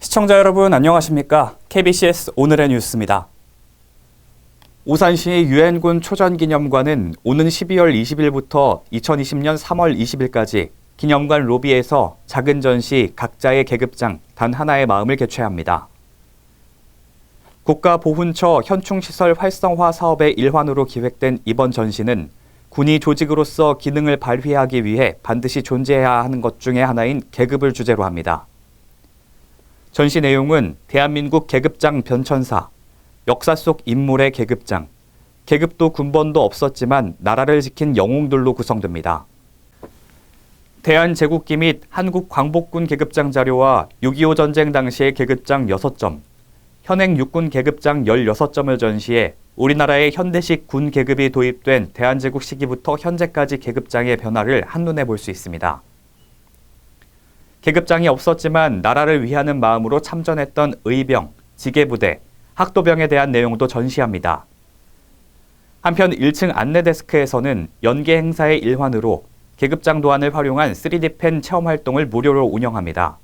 시청자 여러분 안녕하십니까? KBCS 오늘의 뉴스입니다. 오산시 유엔군 초전기념관은 오는 12월 20일부터 2020년 3월 20일까지 기념관 로비에서 작은 전시 각자의 계급장 단 하나의 마음을 개최합니다. 국가보훈처 현충시설 활성화 사업의 일환으로 기획된 이번 전시는 군이 조직으로서 기능을 발휘하기 위해 반드시 존재해야 하는 것 중에 하나인 계급을 주제로 합니다. 전시 내용은 대한민국 계급장 변천사, 역사 속 인물의 계급장, 계급도 군번도 없었지만 나라를 지킨 영웅들로 구성됩니다. 대한제국기 및 한국광복군 계급장 자료와 6.25 전쟁 당시의 계급장 6점, 현행 육군 계급장 16점을 전시해 우리나라의 현대식 군 계급이 도입된 대한제국 시기부터 현재까지 계급장의 변화를 한눈에 볼 수 있습니다. 계급장이 없었지만 나라를 위하는 마음으로 참전했던 의병, 지게부대, 학도병에 대한 내용도 전시합니다. 한편 1층 안내 데스크에서는 연계 행사의 일환으로 계급장 도안을 활용한 3D 펜 체험 활동을 무료로 운영합니다.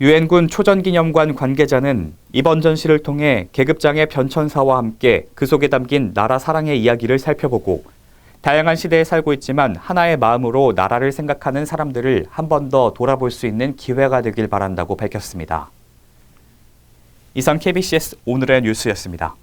유엔군 초전기념관 관계자는 이번 전시를 통해 계급장의 변천사와 함께 그 속에 담긴 나라 사랑의 이야기를 살펴보고 다양한 시대에 살고 있지만 하나의 마음으로 나라를 생각하는 사람들을 한 번 더 돌아볼 수 있는 기회가 되길 바란다고 밝혔습니다. 이상 KBCS 오늘의 뉴스였습니다.